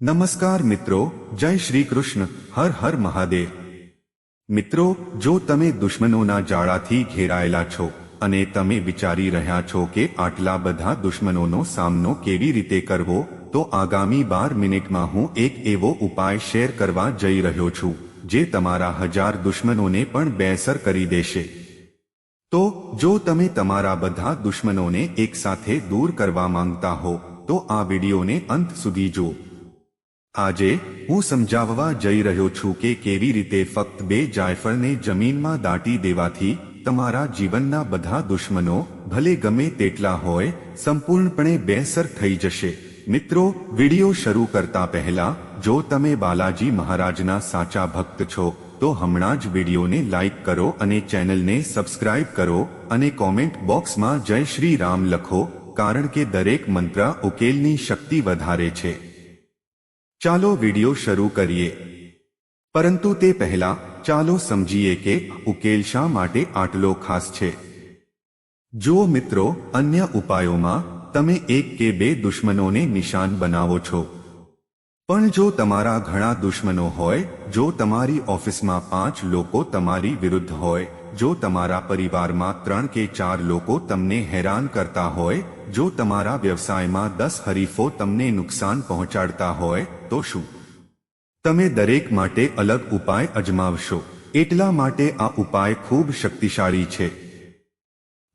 નમસ્કાર મિત્રો જય શ્રી કૃષ્ણ હર હર મહાદેવ મિત્રો જો તમે દુશ્મનોના જાળાથી ઘેરાયેલા છો અને તમે વિચારી રહ્યા છો કે આટલા બધા દુશ્મનોનો સામનો કેવી રીતે કરવો તો આગામી બાર મિનિટમાં હું એક એવો ઉપાય શેર કરવા જઈ રહ્યો છું જે તમારા હજાર દુશ્મનોને પણ બેસર કરી દેશે તો જો તમે તમારા બધા દુશ્મનોને એકસાથે દૂર કરવા માંગતા હો તો આ વિડીયોને અંત સુધી જુઓ આજે હું સમજાવવા જઈ રહ્યો છું કે કેવી રીતે ફક્ત બે જાયફળને જમીનમાં દાટી દેવાથી તમારા જીવનના બધા દુશ્મનો ભલે ગમે તેટલા હોય, સંપૂર્ણપણે બેસર થઈ જશે. મિત્રો, વિડિયો શરૂ કરતા પહેલા, જો તમે બાલાજી મહારાજના સાચા ભક્ત છો, તો હમણાં જ વિડીયોને લાઇક કરો અને ચેનલને સબસ્ક્રાઇબ કરો અને કોમેન્ટ બોક્સમાં જય શ્રી રામ લખો, કારણ કે દરેક મંત્ર ઉકેલની શક્તિ વધારે છે. ચાલો વિડિયો શરૂ કરીએ. પરંતુ તે પહેલા ચાલો સમજીએ કે ઉકેલ શા માટે આટલો ખાસ છે. જો મિત્રો, અન્ય ઉપાયોમાં તમે એક કે બે દુશ્મનોને નિશાન બનાવો છો. પણ જો તમારા ઘણા દુશ્મનો હોય, જો તમારી ઓફિસમાં પાંચ લોકો તમારી વિરુદ્ધ હોય જો તમારા પરિવારમાં ત્રણ કે ચાર લોકો તમને હેરાન કરતા હોય, જો તમારા વ્યવસાયમાં દસ હરીફો તમને નુકસાન પહોંચાડતા હોય, તો શું? તમે દરેક માટે અલગ ઉપાય અજમાવશો. એટલા માટે આ ઉપાય ખૂબ શક્તિશાળી છે.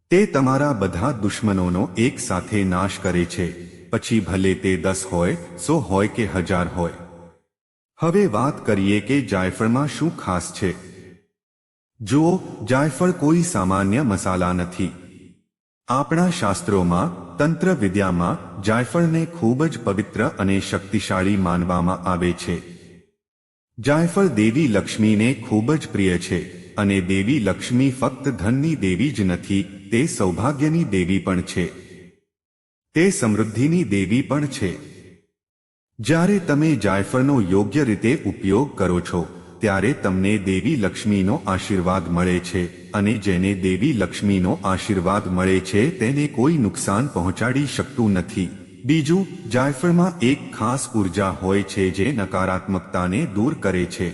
તે તમારા બધા દુશ્મનોનો એક સાથે નાશ કરે છે. પછી ભલે તે દસ હોય, સો હોય કે હજાર હોય. હવે વાત કરીએ કે જાયફળમાં શું ખાસ છે. જુઓ, જાયફળ કોઈ સામાન્ય મસાલા નથી. આપણા શાસ્ત્રોમાં, તંત્ર વિદ્યામાં, જાયફળને ખૂબ જ પવિત્ર અને શક્તિશાળી માનવામાં આવે છે. જાયફળ દેવી લક્ષ્મીને ખૂબ જ પ્રિય છે, અને દેવી લક્ષ્મી ફક્ત ધનની દેવી જ નથી, તે સૌભાગ્યની દેવી પણ છે. તે સમૃદ્ધિની દેવી પણ છે. જ્યારે તમે જાયફળનો યોગ્ય રીતે ઉપયોગ કરો છો ત્યારે તમને દેવી લક્ષ્મીનો આશીર્વાદ મળે છે અને જેને દેવી લક્ષ્મીનો આશીર્વાદ મળે છે તેને કોઈ નુકસાન પહોંચાડી શકતું નથી. બીજું, જાયફળમાં એક ખાસ ઊર્જા હોય છે જે નકારાત્મકતાને દૂર કરે છે.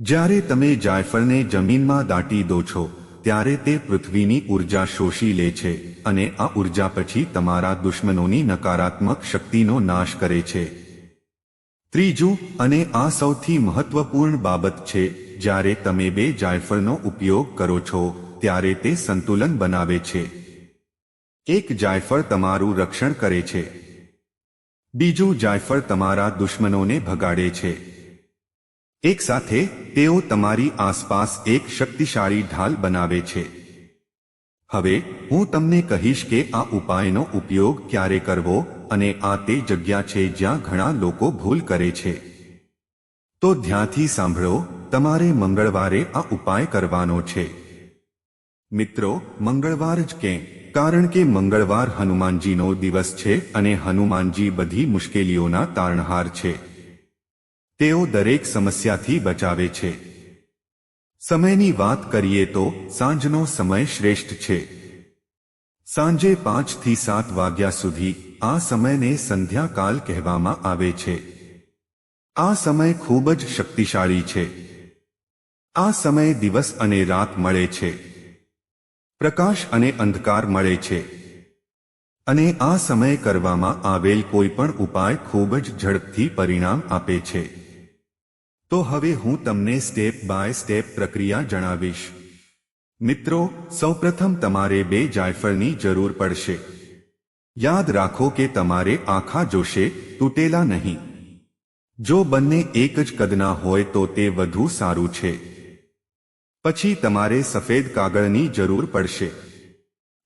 જ્યારે તમે જાયફળને જમીનમાં દાટી દો છો, ત્યારે તે પૃથ્વીની ઊર્જા શોષી લે છે અને આ ઊર્જા પછી તમારા દુશ્મનોની નકારાત્મક શક્તિનો નાશ કરે છે. ત્રીજું, અને આ સૌથી મહત્વપૂર્ણ બાબત છે, જ્યારે તમે બે જાયફળનો ઉપયોગ કરો છો, ત્યારે તે સંતુલન બનાવે છે. એક જાયફળ તમારું રક્ષણ કરે છે. બીજું જાયફળ તમારા દુશ્મનોને ભગાડે છે. એક સાથે, તેઓ તમારી આસપાસ એક શક્તિશાળી ઢાલ બનાવે છે. હવે, હું તમને કહીશ કે આ ઉપાયનો ઉપયોગ ક્યારે કરવો? અને આ તે જગ્યા છે જ્યાં ઘણા લોકો ભૂલ કરે છે. તો ધ્યાનથી સાંભળો, તમારે મંગળવારે આ ઉપાય કરવાનો છે. મિત્રો, મંગળવાર જ કેમ? કારણ કે મંગળવાર હનુમાનજીનો દિવસ છે અને હનુમાનજી બધી મુશ્કેલીઓના તારણહાર છે. તેઓ દરેક સમસ્યાથી બચાવે છે. સમયની વાત કરીએ તો સાંજનો સમય શ્રેષ્ઠ છે. સાંજે પાંચથી સાત વાગ્યા સુધી આ સમયને સંધ્યાકાલ કહેવામાં આવે છે. આ સમય ખૂબ જ શક્તિશાળી છે. આ સમય દિવસ અને રાત મળે છે. પ્રકાશ અને અંધકાર મળે છે. અને આ સમય કરવામાં આવેલ કોઈ પણ ઉપાય ખૂબ જ ઝડપથી પરિણામ આપે છે. તો હવે હું તમને સ્ટેપ બાય સ્ટેપ પ્રક્રિયા જણાવીશ. મિત્રો, સૌપ્રથમ તમારે બે જાયફળની જરૂર પડશે. યાદ રાખો કે તમારે આખા જોશે તૂટેલા નહીં. જો બંને એક જ કદના હોય તો તે વધુ સારું છે. પછી તમારે સફેદ કાગળની જરૂર પડશે.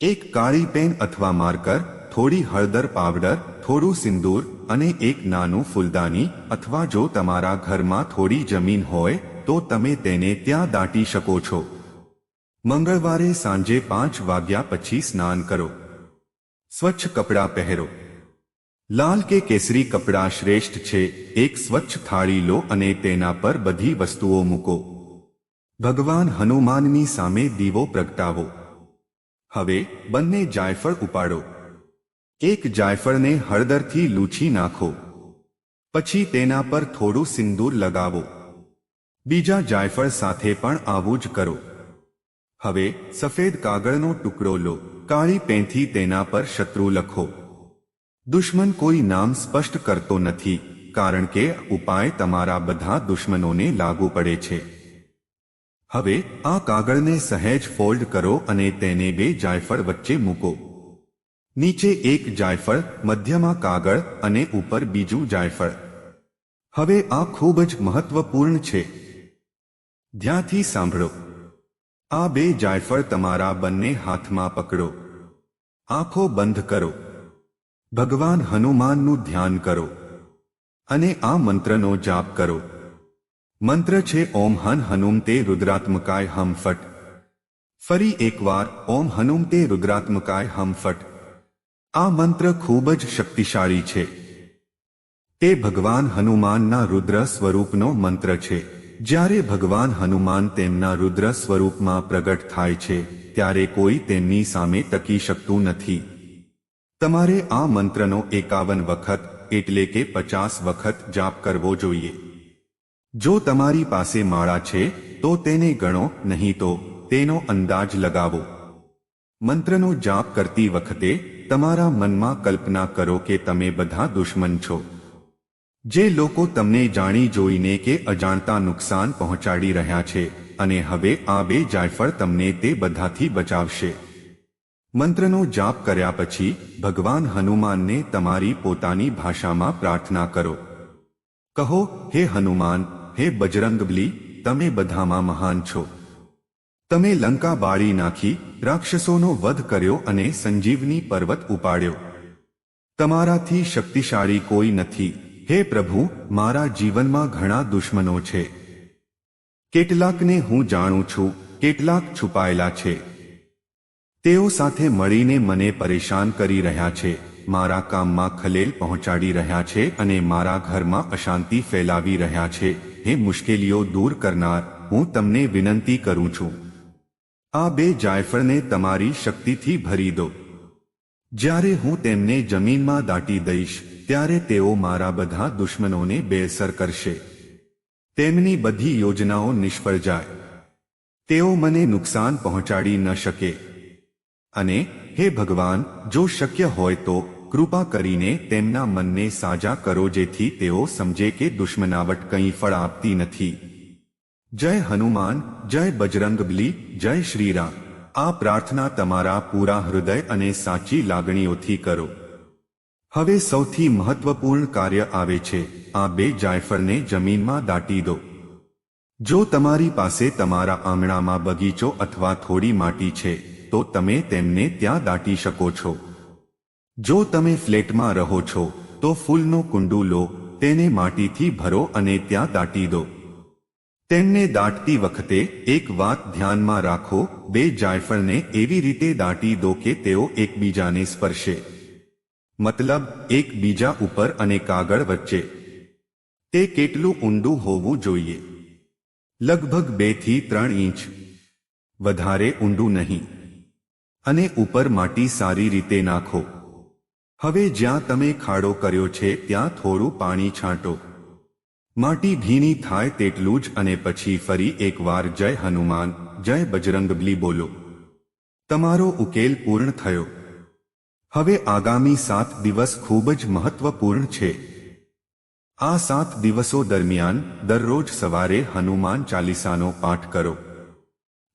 એક કાળી પેન અથવા માર્કર, થોડી હળદર પાવડર, થોડું સિંદૂર અને એક નાનું ફૂલદાની અથવા જો તમારા ઘરમાં થોડી જમીન હોય, તો તમે તેને ત્યાં દાટી શકો છો. મંગળવારે સાંજે પાંચ વાગ્યા પછી સ્નાન કરો. સ્વચ્છ કપડાં પહેરો. લાલ કે કેસરી કપડાં શ્રેષ્ઠ છે. એક સ્વચ્છ થાળી લો અને તેના પર બધી વસ્તુઓ મૂકો. ભગવાન હનુમાનની સામે દીવો પ્રગટાવો. હવે બંને જાયફળ ઉપાડો. એક જાયફળને હળદરથી લૂછી નાખો. પછી તેના પર થોડું સિંદૂર લગાવો. બીજા જાયફળ સાથે પણ આવું જ કરો. હવે સફેદ કાગળનો ટુકડો લો. કાળી પેનથી તેના પર શત્રુ લખો. દુશ્મન કોઈ નામ સ્પષ્ટ કરતો નથી, કારણ કે ઉપાય તમારા બધા દુશ્મનોને લાગુ પડે છે. હવે આ કાગળને સહેજ ફોલ્ડ કરો અને તેને બે જાયફળ વચ્ચે મૂકો. નીચે એક જાયફળ, મધ્યમાં કાગળ અને ઉપર બીજું જાયફળ. હવે આ ખૂબ જ મહત્વપૂર્ણ છે. ધ્યાનથી સાંભળો. આ બે જાયફળ તમારા બંને હાથમાં પકડો. આંખો બંધ કરો. ભગવાન હનુમાનનું ધ્યાન કરો. અને આ મંત્રનો જાપ કરો. મંત્ર છે, ઓમ હન હનુમ તે રુદ્રાત્મકાય હમ ફટ. ફરી એકવાર, ઓમ હનુમ તે રુદ્રાત્મકાય હમ ફટ. આ મંત્ર ખૂબ જ શક્તિશાળી છે. તે ભગવાન હનુમાનના રુદ્ર સ્વરૂપનો મંત્ર છે. જ્યારે ભગવાન હનુમાન તેમના રુદ્ર સ્વરૂપમાં પ્રગટ થાય છે ત્યારે કોઈ તેમની સામે ટકી શકતું નથી. તમારે આ મંત્રનો એકાવન વખત, એટલે કે પચાસ વખત જાપ કરવો જોઈએ. જો તમારી પાસે માળા છે, તો તેને ગણો, નહીં તો તેનો અંદાજ લગાવો. મંત્રનો જાપ કરતી વખતે, તમારા મનમાં કલ્પના કરો કે તમે બધા દુશ્મન છો. જે લોકો તમને જાણી જોઈને કે અજાણતા નુકસાન પહોંચાડી રહ્યા છે. અને હવે આ બે જાયફળ તમને તે બધાથી બચાવશે. મંત્રનો જાપ કર્યા પછી ભગવાન હનુમાનને તમારી પોતાની ભાષામાં પ્રાર્થના કરો. કહો, હે હનુમાન, હે બજરંગબલી, તમે બધામાં મહાન છો. તમે લંકા બાળી નાખી રાક્ષસોનો વધ કર્યો અને સંજીવની પર્વત ઉપાડ્યો. તમારાથી શક્તિશાળી કોઈ નથી. હે પ્રભુ, મારા જીવનમાં ઘણા દુશ્મનો છે. કેટલાકને હું જાણું છું, કેટલાક છુપાયેલા છે. તેઓ સાથે મળીને મને પરેશાન કરી રહ્યા છે. મારા કામમાં ખલેલ પહોંચાડી રહ્યા છે અને મારા ઘરમાં અશાંતિ ફેલાવી રહ્યા છે. હે મુશ્કેલીઓ દૂર કરનાર, હું તમને વિનંતી કરું છું. આ બે જાયફળને તમારી શક્તિથી ભરી દો. જ્યારે હું તેમને જમીનમાં દાટી દઈશ, ત્યારે તેઓ મારા બધા દુશ્મનોને બેઅસર કરશે. તેમની બધી યોજનાઓ નિષ્ફળ જાય. તેઓ મને નુકસાન પહોંચાડી ન શકે. અને હે ભગવાન, જો શક્ય હોય તો કૃપા કરીને તેમના મનને સાજા કરો જેથી તેઓ સમજે કે દુશ્મનાવટ કંઈ ફળ આપતી નથી. જય હનુમાન, જય બજરંગબલી, જય શ્રીરામ. આ પ્રાર્થના તમારા પૂરા હૃદય અને સાચી લાગણીઓથી કરો. હવે સૌથી મહત્વપૂર્ણ કાર્ય આવે છે, આ બે જાયફળને જમીનમાં દાટી દો. જો તમારી પાસે તમારા આંગણામાં બગીચો અથવા થોડી માટી છે, તો તમે તેમને ત્યાં દાટી શકો છો. જો તમે ફ્લેટમાં રહો છો, તો ફૂલનો કુંડું લો, તેને માટીથી ભરો અને ત્યાં દાટી દો. તેમને દાટતી વખતે એક વાત ધ્યાનમાં રાખો, બે જાયફળને એવી રીતે દાટી દો કે તેઓ એકબીજાને સ્પર્શે. મતલબ એકબીજા ઉપર અને કાગળ વચ્ચે. તે કેટલું ઊંડું હોવું જોઈએ. લગભગ બેથી ત્રણ ઇંચ. વધારે ઊંડું નહીં. અને ઉપર માટી સારી રીતે નાખો. હવે જ્યાં તમે ખાડો કર્યો છે ત્યાં થોડું પાણી છાંટો. માટી ભીની થાય તેટલું જ અને પછી ફરી એકવાર જય હનુમાન, જય બજરંગબલી બોલો. તમારો ઉકેલ પૂર્ણ થયો. હવે આગામી સાત દિવસ ખૂબ જ મહત્વપૂર્ણ છે. આ સાત દિવસો દરમિયાન દરરોજ સવારે હનુમાન ચાલીસાનો પાઠ કરો.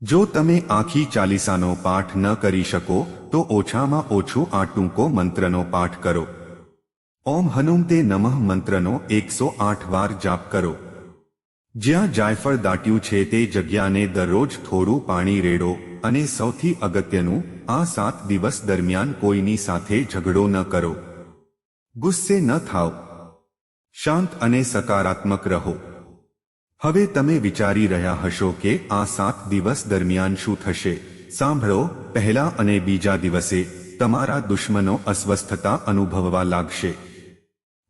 જો તમે આખી ચાલીસાનો પાઠ ન કરી શકો, તો ઓછામાં ઓછું આ ટૂંકો મંત્રનો પાઠ કરો. ઓમ હનુમ તે નમઃ મંત્રનો એકસો આઠ વાર જાપ કરો. જ્યાં જાયફળ દાટ્યું છે તે જગ્યાને દરરોજ થોડું પાણી રેડો અને સૌથી અગત્યનું, આ સાત દિવસ દરમિયાન કોઈની સાથે ઝઘડો ન કરો. ગુસ્સે ન થાવ શાંત અને સકારાત્મક રહો. હવે તમે વિચારી રહ્યા હશો કે આ સાત દિવસ દરમિયાન શું થશે. સાંભળો, પહેલા અને બીજા દિવસે તમારા દુશ્મનો અસ્વસ્થતા અનુભવવા લાગશે.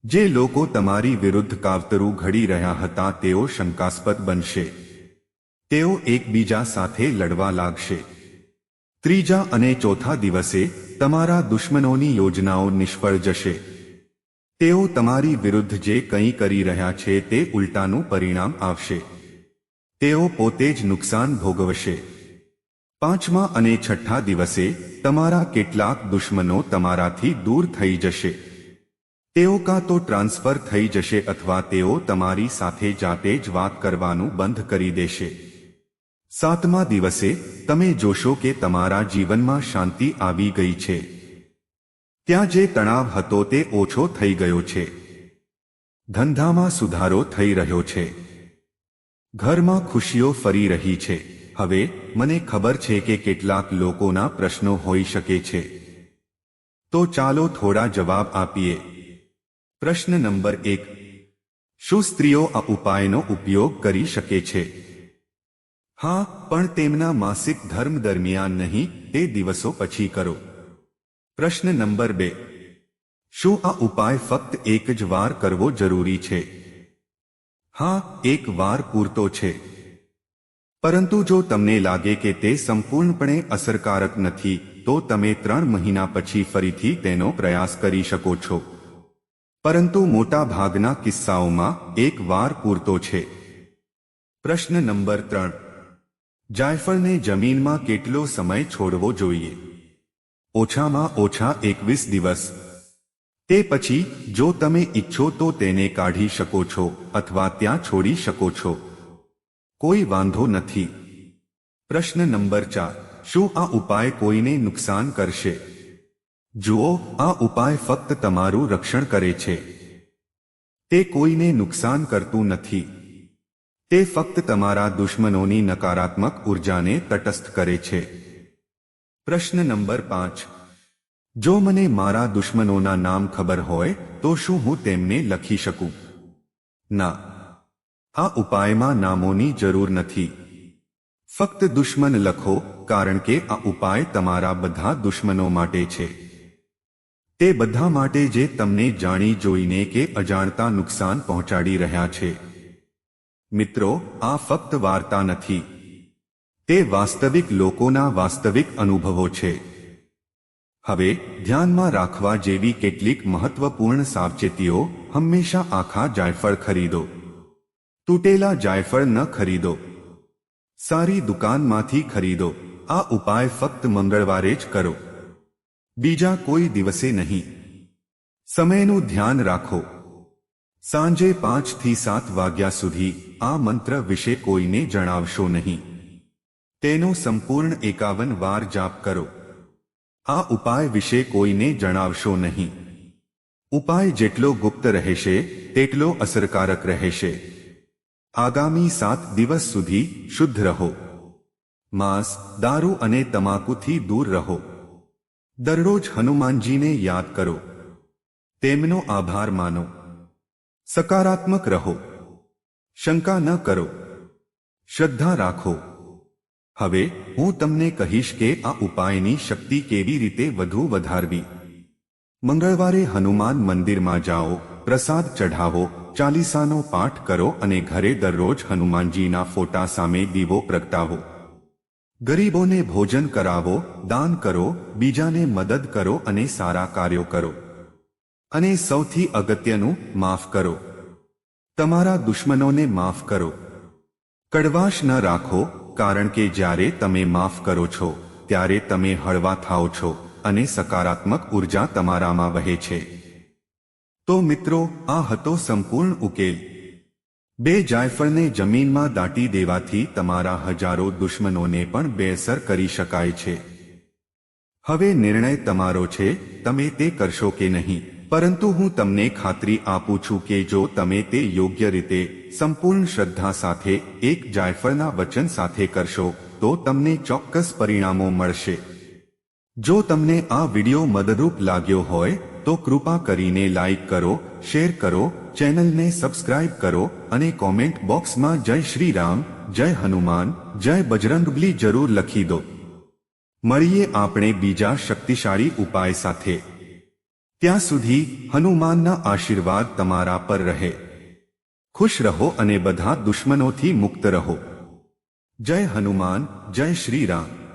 જે લોકો તમારી વિરુદ્ધ કાવતરું ઘડી રહ્યા હતા તેઓ શંકાસ્પદ બનશે. તેઓ એકબીજા સાથે લડવા લાગશે. ત્રીજા અને ચોથા દિવસે તમારા દુશ્મનોની યોજનાઓ નિષ્ફળ જશે. તેઓ તમારી વિરુદ્ધ જે કંઈ કરી રહ્યા છે તે ઉલટાનું પરિણામ આવશે. તેઓ પોતે જ નુકસાન ભોગવશે. પાંચમા અને છઠ્ઠા દિવસે તમારા કેટલાક દુશ્મનો તમારાથી દૂર થઈ જશે. તેઓ કાં તો ટ્રાન્સફર થઈ જશે અથવા તેઓ તમારી સાથે જાતે જ વાત કરવાનું બંધ કરી દેશે. સાતમા દિવસે તમે જોશો કે તમારા જીવનમાં શાંતિ આવી ગઈ છે. ત્યાં જે તણાવ હતો તે ઓછો થઈ ગયો છે. ધંધામાં સુધારો થઈ રહ્યો છે. ઘરમાં ખુશીઓ ફરી રહી છે. હવે મને ખબર છે કે કેટલાક લોકોના પ્રશ્નો હોઈ શકે છે. તો ચાલો થોડા જવાબ આપીએ. પ્રશ્ન નંબર એક. શું સ્ત્રીઓ આ ઉપાયનો ઉપયોગ કરી શકે છે? હા, પણ તેમના માસિક ધર્મ દરમિયાન નહીં, તે દિવસો પછી કરો. પ્રશ્ન નંબર બે. શું આ ઉપાય ફક્ત એક જ વાર કરવો જરૂરી છે? હા, એક વાર પૂરતો છે. પરંતુ જો તમને લાગે કે તે સંપૂર્ણપણે અસરકારક નથી, તો તમે ત્રણ મહિના પછી ફરીથી તેનો પ્રયાસ કરી શકો છો. પરંતુ મોટા ભાગના કિસ્સાઓમાં એક વાર પૂરતો છે. પ્રશ્ન નંબર ત્રણ. જાયફળને જમીનમાં કેટલો સમય છોડવો જોઈએ? ઓછામાં ઓછા એકવીસ દિવસ. તે પછી, જો તમે ઈચ્છો તો તેને કાઢી શકો છો અથવા ત્યાં છોડી શકો છો. કોઈ વાંધો નથી. પ્રશ્ન નંબર ચાર. શું આ ઉપાય કોઈને નુકસાન કરશે? જુઓ, આ ઉપાય ફક્ત તમારું રક્ષણ કરે છે. તે કોઈને નુકસાન કરતું નથી. તે ફક્ત તમારા દુશ્મનોની નકારાત્મક ઉર્જાને તટસ્થ કરે છે. પ્રશ્ન નંબર પાંચ. જો મને મારા દુશ્મનોના નામ ખબર હોય, તો શું હું તેમને લખી શકું? ના. આ ઉપાયમાં નામોની જરૂર નથી. ફક્ત દુશ્મન લખો, કારણ કે આ ઉપાય તમારા બધા દુશ્મનો માટે છે. તે બધા માટે જે તમને જાણી જોઈને કે અજાણતા નુકસાન પહોંચાડી રહ્યા છે. મિત્રો, આ ફક્ત વાર્તા નથી. તે વાસ્તવિક લોકોના વાસ્તવિક અનુભવો છે. હવે, ધ્યાનમાં રાખવા જેવી કેટલીક મહત્વપૂર્ણ સાવચેતીઓ, હંમેશા આખા જાયફળ ખરીદો. તૂટેલા જાયફળ ન ખરીદો. સારી દુકાનમાંથી ખરીદો. આ ઉપાય ફક્ત મંગળવારે જ કરો. બીજા કોઈ દિવસે નહીં. સમયનું ધ્યાન રાખો. સાંજે પાંચથી સાત વાગ્યા સુધી આ મંત્ર વિશે કોઈને જણાવશો નહીં. તેનો સંપૂર્ણ એકાવન વાર જાપ કરો. આ ઉપાય વિશે કોઈને જણાવશો નહીં. ઉપાય જેટલો ગુપ્ત રહેશે, તેટલો અસરકારક રહેશે. આગામી સાત દિવસ સુધી શુદ્ધ રહો. માંસ, દારૂ અને તમાકુથી દૂર રહો. દરરોજ હનુમાનજીને યાદ કરો. તેમનો આભાર માનો. સકારાત્મક રહો. શંકા ન કરો. શ્રદ્ધા રાખો. હવે હું તમને કહીશ કે આ ઉપાયની શક્તિ કેવી રીતે વધુ વધારવી. મંગળવારે હનુમાન મંદિરમાં જાઓ, પ્રસાદ ચઢાવો, ચાલીસાનો પાઠ કરો અને ઘરે દરરોજ હનુમાનજીના ફોટા સામે દીવો પ્રગટાવો. ગરીબોને ભોજન કરાવો, દાન કરો, બીજાને મદદ કરો અને સારા કાર્યો કરો. અને સૌથી અગત્યનું, માફ કરો. તમારા દુશ્મનોને માફ કરો. કડવાશ ન રાખો, કારણ કે જ્યારે તમે માફ કરો છો, ત્યારે તમે હળવા થાઓ છો અને સકારાત્મક ઊર્જા તમારામાં વહે છે. તો મિત્રો, આ હતો સંપૂર્ણ ઉકેલ. બે જાયફળને જમીનમાં દાટી દેવાથી તમારા હજારો દુશ્મનોને પણ બેઅસર કરી શકાય છે. હવે નિર્ણય તમારો છે, તમે તે કરશો કે નહીં? પરંતુ હું તમને ખાતરી આપું છું કે જો તમે તે યોગ્ય રીતે સંપૂર્ણ શ્રદ્ધા સાથે એક જાયફળના વચન સાથે કરશો, તો તમને ચોક્કસ પરિણામો મળશે. જો તમને આ વિડિયો મદદરૂપ લાગ્યો હોય, તો કૃપા કરીને લાઈક કરો, શેર કરો, ચેનલને સબસ્ક્રાઇબ કરો અને કોમેન્ટ બોક્સમાં જય શ્રી રામ, જય હનુમાન, જય બજરંગબલી જરૂર લખી દો. મળીએ આપણે બીજા શક્તિશાળી ઉપાય સાથે. ત્યાં સુધી હનુમાનના આશીર્વાદ તમારા પર રહે. ખુશ રહો અને બધા દુશ્મનોથી મુક્ત રહો. જય હનુમાન, જય શ્રી રામ.